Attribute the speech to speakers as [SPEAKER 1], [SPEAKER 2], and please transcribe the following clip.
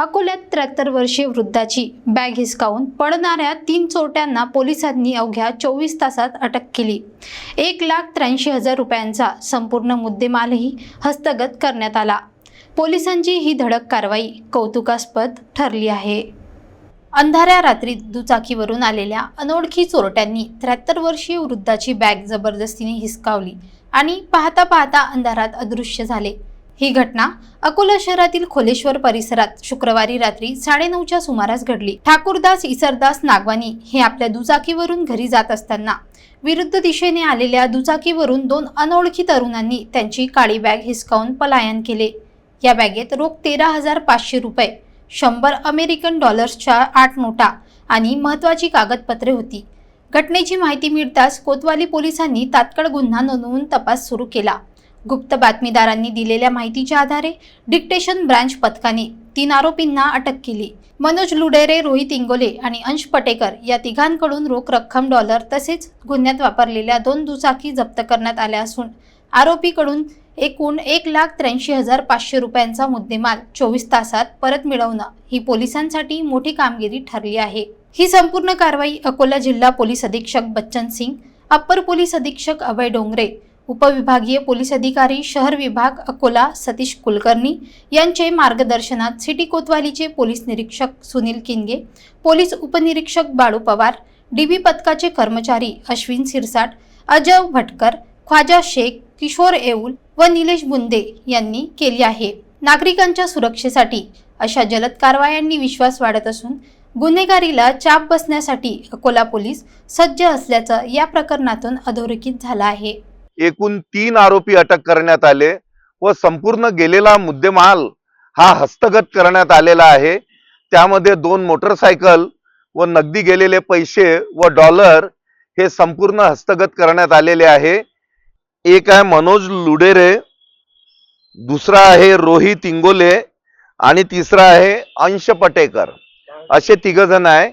[SPEAKER 1] अकोल्यात त्र्याहत्तर वर्षीय वृद्धाची बॅग हिसकावून पडणाऱ्या तीन चोरट्यांना पोलिसांनी अवघ्या चोवीस तासात अटक केली. एक लाख त्र्याऐंशी हजार रुपयांचा संपूर्ण मुद्देमालही हस्तगत करण्यात आला. पोलिसांची ही धडक कारवाई कौतुकास्पद ठरली आहे. अंधाऱ्या रात्रीत दुचाकीवरून आलेल्या अनोळखी चोरट्यांनी त्र्याहत्तर वर्षीय वृद्धाची बॅग जबरदस्तीने हिसकावली आणि पाहता पाहता अंधारात अदृश्य झाले. ही घटना अकोला शहरातील खोलेश्वर परिसरात शुक्रवारी रात्री साडेनऊच्या सुमारास घडली. ठाकूरदास इसरदास नागवानी हे आपल्या दुचाकीवरून घरी जात असताना विरुद्ध दिशेने आलेल्या दुचाकीवरून दोन अनोळखी तरुणांनी त्यांची काळी बॅग हिसकावून पलायन केले. या बॅगेत रोख तेरा हजार पाचशे रुपये शंभर अमेरिकन डॉलर्सच्या आठ नोटा आणि महत्त्वाची कागदपत्रे होती. घटनेची माहिती मिळताच कोतवाली पोलिसांनी तात्काळ गुन्हा नोंदवून तपास सुरू केला. गुप्त बातमीदारांनी दिलेल्या माहितीच्या आधारे डिक्टेशन ब्रांच पथकाने तीन आरोपींना अटक केली. मनोज लुडेरे रोहित इंगोले आणि अंश पटेकर या तिघांकडून रोख रक्कम डॉलर तसेच गुन्ह्यात वापरलेल्या दोन दुचाकी जप्त करण्यात आल्या असून आरोपीकडून एकूण एक लाख त्र्याऐंशी हजार पाचशे रुपयांचा मुद्देमाल चोवीस तासात परत मिळवणं ही पोलिसांसाठी मोठी कामगिरी ठरली आहे. ही संपूर्ण कारवाई अकोला जिल्हा पोलीस अधीक्षक बच्चन सिंग अप्पर पोलीस अधीक्षक अभय डोंगरे उपविभागीय पोलीस अधिकारी शहर विभाग अकोला सतीश कुलकर्णी यांचे मार्गदर्शनात सिटी कोतवालीचे पोलीस निरीक्षक सुनील किनगे पोलीस उपनिरीक्षक बाळू पवार डीबी पथकाचे कर्मचारी अश्विन सिरसाट अजय भटकर ख्वाजा शेख किशोर येऊल व निलेश बुंदे यांनी केली आहे. नागरिकांच्या सुरक्षेसाठी अशा जलद कारवायांनी विश्वास वाढत असून गुन्हेगारीला चाप बसण्यासाठी अकोला पोलीस सज्ज असल्याचं या प्रकरणातून अधोरेखित झालं आहे.
[SPEAKER 2] एकूण तीन आरोपी अटक करण्यात आले व संपूर्ण गेलेला मुद्देमाल हा हस्तगत करण्यात आलेला आहे. त्यामध्ये दोन मोटरसायकल व नगदी गेलेले पैसे व डॉलर हे संपूर्ण हस्तगत करण्यात आलेले आहे. एक आहे मनोज लुडेरे दुसरा आहे रोहित इंगोले आणि तिसरा आहे अंश पटेकर. असे तिघ जण आहे.